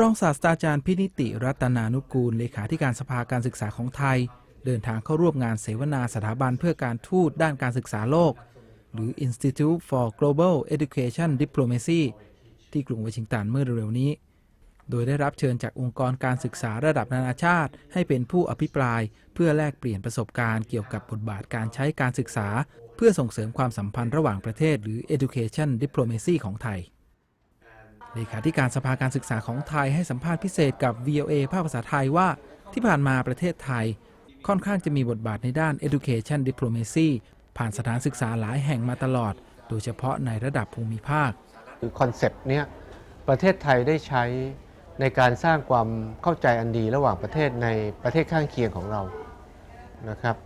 รองศาสตราจารย์พินิติรัตนานุกูล เลขาธิการสภาการศึกษาของไทย เดินทางเข้าร่วมงานเสวนาสถาบันเพื่อการทูตด้านการศึกษาโลก หรือ Institute for Global Education Diplomacy ที่กรุงวอชิงตันเมื่อเร็วๆนี้ โดยได้รับเชิญจากองค์กรการศึกษาระดับนานาชาติ ให้เป็นผู้อภิปราย เพื่อแลกเปลี่ยนประสบการณ์เกี่ยวกับบทบาทการใช้การศึกษา เพื่อส่งเสริมความสัมพันธ์ระหว่างประเทศ หรือ Education Diplomacy ของไทย เลขาธิการสภาการศึกษาของไทยให้สัมภาษณ์พิเศษกับ VOA ภาคภาษาไทยว่าที่ผ่านมาประเทศไทย ค่อนข้างจะมีบทบาทในด้าน Education Diplomacy ผ่านสถานศึกษาหลายแห่งมาตลอด โดยเฉพาะในระดับภูมิภาค คือคอนเซปต์เนี้ยประเทศไทยได้ใช้ในการสร้างความเข้าใจอันดีระหว่างประเทศในประเทศข้างเคียงของเรานะครับ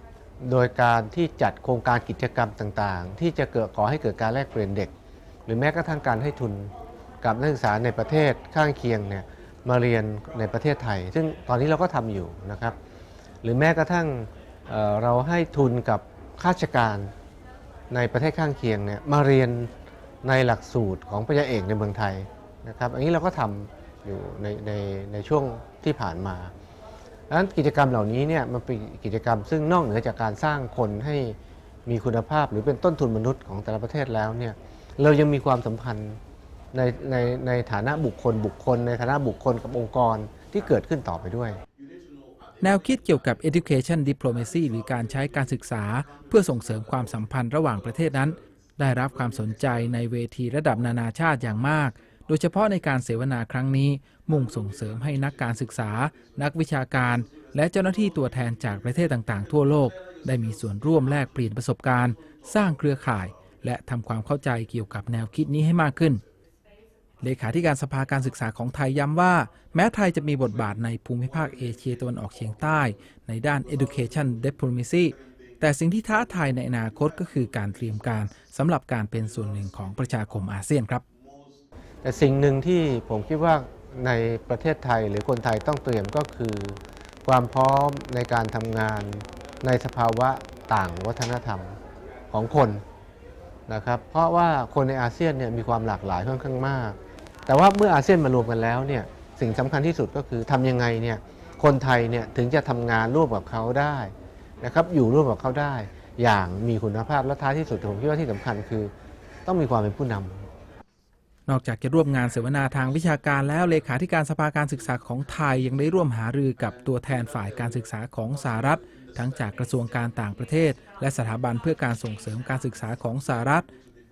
โดยการที่จัดโครงการกิจกรรมต่างๆ ที่จะเกิดก่อให้เกิดการแลกเปลี่ยนเด็ก หรือแม้กระทั่งการให้ทุน กับนักศึกษาในประเทศข้างเคียงเนี่ยมาเรียนในประเทศไทย ซึ่งตอนนี้เราก็ทำอยู่นะครับ หรือแม้กระทั่งเเราให้ทุนกับข้าราชการในประเทศข้างเคียงเนี่ยมาเรียนในหลักสูตรของปริญญาเอกในเมืองไทยนะครับอันนี้เราก็ทำอยู่ในในในช่วงที่ผ่านมาดังนั้นกิจกรรมเหล่านี้เนี่ยมันเป็นกิจกรรมซึ่งนอกเหนือจากการสร้างคนให้มีคุณภาพหรือเป็นต้นทุนมนุษย์ของแต่ละประเทศแล้วเนี่ยเรายังมีความสัมพันธ์ ในในในฐานะบุคคลบุคคล ในฐานะบุคคลกับองค์กรที่เกิดขึ้นต่อไปด้วย แนวคิดเกี่ยวกับ education diplomacy หรือการใช้การศึกษา เพื่อส่งเสริมความสัมพันธ์ระหว่างประเทศนั้น ได้รับความสนใจในเวทีระดับนานาชาติอย่างมากโดยเฉพาะในการเสวนาครั้งนี้ มุ่งส่งเสริมให้นักการศึกษา นักวิชาการ และเจ้าหน้าที่ตัวแทนจากประเทศต่างๆ ทั่วโลก ได้มีส่วนร่วมแลกเปลี่ยนประสบการณ์ สร้างเครือข่าย และทำความเข้าใจเกี่ยวกับแนวคิดนี้ให้มากขึ้น เลขาธิการสภาการศึกษาของไทยย้ำว่า แม้ไทยจะมีบทบาทในภูมิภาคเอเชียตะวันออกเฉียงใต้ ในด้าน education diplomacy แต่สิ่งที่ท้าทายในอนาคตก็คือการเตรียมการสำหรับการเป็นส่วนหนึ่งของประชาคมอาเซียนครับ แต่สิ่งหนึ่งที่ผมคิดว่าในประเทศไทยหรือคนไทยต้องเตรียมก็คือ ความพร้อมในการทำงานในสภาวะต่างวัฒนธรรมของคนนะครับ เพราะว่าคนในอาเซียนเนี่ยมีความหลากหลายค่อนข้างมาก แต่ว่าเมื่ออาเซียนมารวมกันแล้วเนี่ยสิ่งสำคัญที่สุดก็คือทำยังไงเนี่ยคนไทยเนี่ยถึงจะทำงานร่วมกับเขาได้นะครับอยู่ร่วมกับเขาได้ อย่างมีคุณภาพและท้ายที่สุดผมคิดว่าที่สำคัญคือ ต้องมีความเป็นผู้นำนอกจากจะร่วมงานเสวนาทางวิชาการแล้วเลขาธิการสภาการศึกษาของไทยยังได้ร่วมหารือกับตัวแทนฝ่ายการศึกษาของสหรัฐ ทั้งจากกระทรวงการต่างประเทศ และสถาบันเพื่อการส่งเสริมการศึกษาของสหรัฐ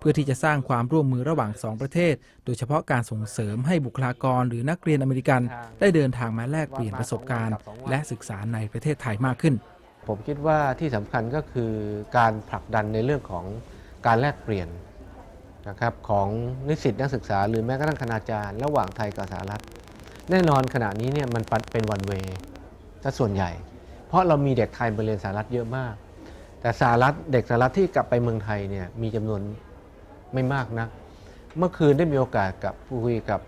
พื่อที่จะสร้างความร่วมมือระหว่างสองประเทศ โดยเฉพาะการส่งเสริมให้บุคลากรหรือนักเรียนอเมริกัน ได้เดินทางมาแลกเปลี่ยนประสบการณ์ และศึกษาในประเทศไทยมากขึ้น ผมคิดว่าที่สำคัญก็คือการผลักดันในเรื่องของการแลกเปลี่ยนนะครับของนิสิตนักศึกษา หรือแม้กระทั่งคณาจารย์ ระหว่างไทยกับสหรัฐ แน่นอนขณะนี้เนี่ยมันเป็นวันเวย์ถ้าส่วนใหญ่ เพราะเรามีเด็กไทยไปเรียนสหรัฐเยอะมาก แต่สหรัฐเด็กสหรัฐที่กลับไปเมืองไทยเนี่ยมีจำนวน ไม่มากนัก เมื่อคืนได้มีโอกาสกับคุยกับ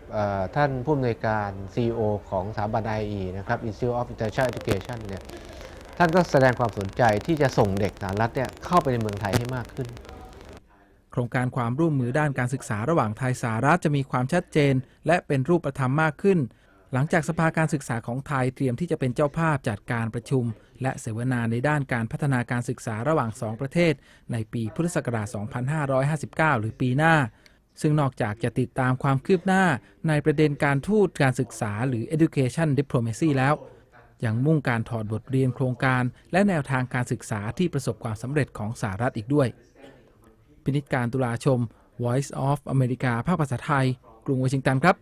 ท่านผู้อำนวยการ CEO ของสถาบัน IE นะครับ Institute of International Education เนี่ยท่านก็แสดงความสนใจที่จะส่งเด็กสหรัฐเนี่ยเข้าไปในเมืองไทยให้มากขึ้น โครงการความร่วมมือด้านการศึกษาระหว่างไทยสหรัฐจะมีความชัดเจน และเป็นรูปธรรมมากขึ้น หลังจากสภาการศึกษาของไทยเตรียมที่จะเป็นเจ้าภาพจัดการประชุม และเสวนาในด้านการพัฒนาการศึกษาระหว่างสองประเทศ ในปีพุทธศักราช 2559 หรือปีหน้า ซึ่งนอกจากจะติดตามความคืบหน้าในประเด็นการทูตการศึกษาหรือ education diplomacy แล้ว ยังมุ่งการถอดบทเรียนโครงการ และแนวทางการศึกษาที่ประสบความสำเร็จของสหรัฐอีกด้วย พินิจการตุลาชม Voice of America ภาคภาษาไทย กรุงวอชิงตันครับ